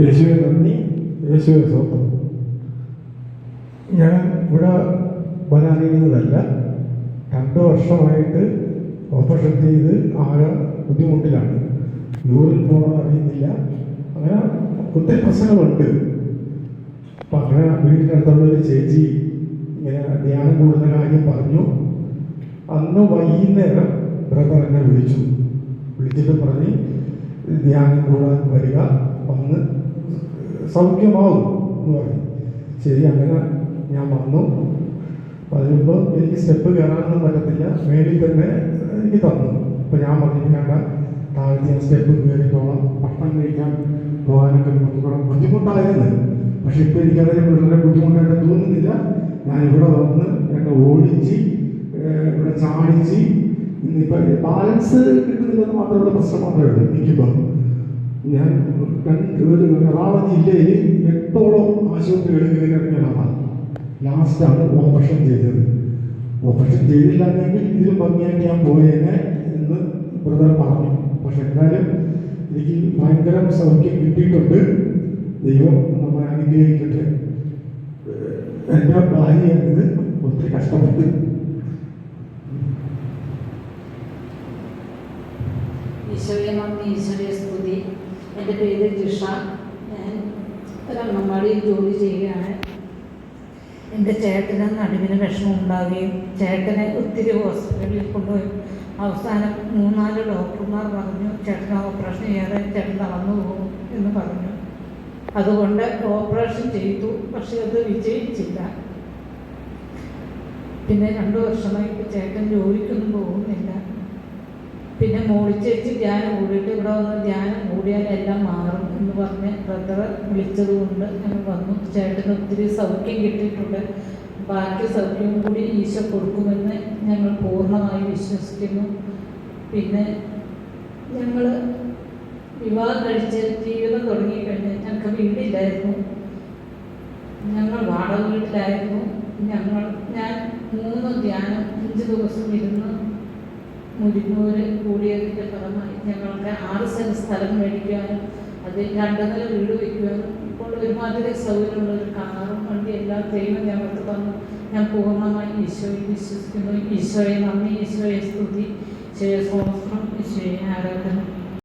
യേശുവെ നന്ദി. യേശുവെ സ്വന്തം ഞാൻ ഇവിടെ വരാനിരുന്നതല്ല. രണ്ട് വർഷമായിട്ട് ഓപ്പറേഷൻ ചെയ്ത് ആകെ ബുദ്ധിമുട്ടിലാണ്. യൂറിൻ പോകണം അറിയുന്നില്ല. അങ്ങനെ ഒത്തിരി പ്രശ്നങ്ങളുണ്ട്. അപ്പം അങ്ങനെ വീടിന്റെ അടുത്തുള്ള ഒരു ചേച്ചി ഇങ്ങനെ ധ്യാനം കൂടുന്ന കാര്യം പറഞ്ഞു. അന്ന് വൈകുന്നേരം ബ്രദർ എന്നെ വിളിച്ചു. വിളിച്ചിട്ട് പറഞ്ഞ് ധ്യാനം കൂടാൻ വരിക. സൗഖ്യമാവും എന്ന് പറയും. ശരി അങ്ങനെ ഞാൻ വന്നു. വരുമ്പോൾ എനിക്ക് സ്റ്റെപ്പ് കയറാനൊന്നും പറ്റത്തില്ല. മേളിൽ തന്നെ എനിക്ക് തന്നു. അപ്പം ഞാൻ പറഞ്ഞിട്ട് വേണ്ട താഴത്തെ ഞാൻ സ്റ്റെപ്പ് കയറിക്കോളാം ഭക്ഷണം കഴിക്കാൻ പോകാനൊക്കെ ബുദ്ധിമുട്ട് ബുദ്ധിമുട്ടായിരുന്നു. പക്ഷെ ഇപ്പം എനിക്ക് അതിന് വളരെ ബുദ്ധിമുട്ടായിട്ട് തോന്നുന്നില്ല. ഞാൻ ഇവിടെ വന്ന് എന്നെ ഓടിച്ച് ഇവിടെ ചാടിച്ച് ഇന്നിപ്പോൾ ബാലൻസ് കിട്ടുന്നില്ലെന്ന് മാത്രമേ ഉള്ളൂ പ്രശ്നം മാത്രമേ ഉള്ളൂ എനിക്കിപ്പം ഞാൻ എറണാകുളം ജില്ലയിൽ എട്ടോളം ആശുപത്രികളിൽ ഇറങ്ങിയ ആളാണ് ലാസ്റ്റാണ് ഓപ്പറേഷൻ ചെയ്തത്. ഓപ്പറേഷൻ ചെയ്തില്ലാന്നെങ്കിൽ ഇതിൽ ഭംഗിയായിട്ട് ഞാൻ പോയേനെ എന്ന് ബ്രദർ പറഞ്ഞു. പക്ഷെ എന്തായാലും എനിക്ക് ഭയങ്കര സൗഖ്യം കിട്ടിയിട്ടുണ്ട്. ദൈവം നമ്മെ അനുഗ്രഹിക്കട്ടെ. എന്റെ ഭാര്യയാണിത് ഒത്തിരി കഷ്ടപ്പെട്ട്. ഈശോയെ നന്ദി ഈശോയെ സ്തുതി. എന്റെ പേര് ജിഷ. ഞാൻ ഒരു ജോലി ചെയ്യുകയാണ്. എന്റെ ചേട്ടന് നടുവിന് വിഷമം ഉണ്ടാവുകയും ചേട്ടനെ ഒത്തിരി ഹോസ്പിറ്റലിൽ കൊണ്ടുപോയി. അവസാനം മൂന്നാൽ ഡോക്ടർമാർ പറഞ്ഞു ചേട്ടന് ഓപ്പറേഷൻ ചെയ്യാതെ ചേട്ടൻ നടന്നു പോകും എന്ന് പറഞ്ഞു. അതുകൊണ്ട് ഓപ്പറേഷൻ ചെയ്തു പക്ഷെ അത് വിജയിച്ചില്ല. പിന്നെ രണ്ടു വർഷമായി ചേട്ടൻ ജോലിക്കൊന്നും പോകുന്നില്ല. പിന്നെ മോളിച്ചേച്ചി ധ്യാനം കൂടിയിട്ട് ഇവിടെ വന്ന് ധ്യാനം കൂടിയാൽ എല്ലാം മാറും എന്ന് പറഞ്ഞ് ബ്രദർ വിളിച്ചത് കൊണ്ട് ഞങ്ങൾ വന്നു. ചേട്ടന് ഒത്തിരി സൗഖ്യം കിട്ടിയിട്ടുണ്ട്. ബാക്കി സൗഖ്യം കൂടി ഈശോ കൊടുക്കുമെന്ന് ഞങ്ങൾ പൂർണമായി വിശ്വസിക്കുന്നു. പിന്നെ ഞങ്ങൾ വിവാഹം കഴിച്ച് ജീവിതം തുടങ്ങിക്കഴിഞ്ഞ് ഞങ്ങൾക്ക് വീടില്ലായിരുന്നു. ഞങ്ങൾ വാടക വീട്ടിലായിരുന്നു. ഞങ്ങൾ ഞാൻ മൂന്ന് ധ്യാനം അഞ്ച് ദിവസം ഇരുന്ന് മുരിങ്ങൂര് കൂടിയതിന്റെ ഫലമായി ഞങ്ങൾക്ക് ആറ് സെന്റ് സ്ഥലം മേടിക്കുവാനും അതിൽ രണ്ട് നില വീട് വയ്ക്കുവാനും ഇപ്പോൾ ഒരുമാതിരി സൗകര്യമുള്ള ഒരു കാറും വണ്ടി എല്ലാം ദൈവം ഞങ്ങൾക്ക് തന്നു. ഞാൻ പൂർണമായി ഈശോയിൽ വിശ്വസിക്കുന്നു. ഈശോയെ നന്ദി. ഈശോയെ സ്തുതി. ഈശോയെ സോസ്ത്രം ഈശോയെ ആരാധന.